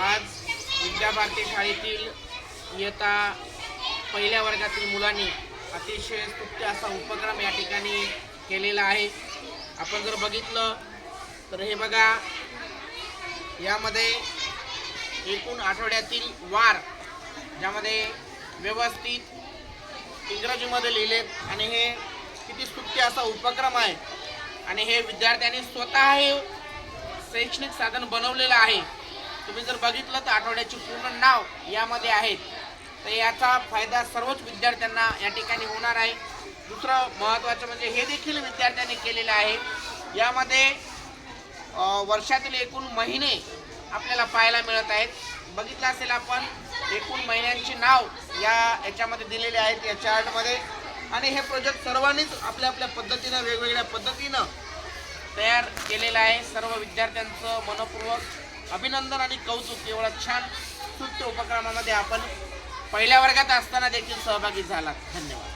विद्या भारती शाळेतील इयत्ता पहिल्या वर्गातील मुलांनी अतिशय स्तुत्य असा उपक्रम या ठिकाणी केलेला आहे. आपण जर बघितलं तर हे बघा यामध्ये एकूण आठवड्यातील वार ज्यामध्ये व्यवस्थित इंग्रजीमध्ये लिहिलेत आणि हे किती स्तुत्य असा उपक्रम आहे. आणि हे विद्यार्थ्यांनी स्वतः हे शैक्षणिक साधन बनवलेलं आहे. तुम्ही जर बघितलं तर आठवड्याची पूर्ण नाव यामध्ये आहेत. तर याचा फायदा सर्वच विद्यार्थ्यांना या ठिकाणी होणार आहे. दुसरं महत्त्वाचं म्हणजे हे देखील विद्यार्थ्यांनी केलेलं आहे. यामध्ये वर्षातील एकूण महिने आपल्याला पाहायला मिळत आहेत. बघितलं असेल आपण एकूण महिन्यांची नाव या याच्यामध्ये दिलेले आहेत या चार्टमध्ये. आणि हे प्रोजेक्ट सर्वांनीच आपल्या आपल्या पद्धतीनं वेगवेगळ्या पद्धतीनं तयार केलेलं आहे. सर्व विद्यार्थ्यांचं मनपूर्वक अभिनंदन आणि कौतुक एवढा छान स्तुत्य उपक्रमामध्ये आपण पहिल्या वर्गात असताना देखील सहभागी झालात. धन्यवाद.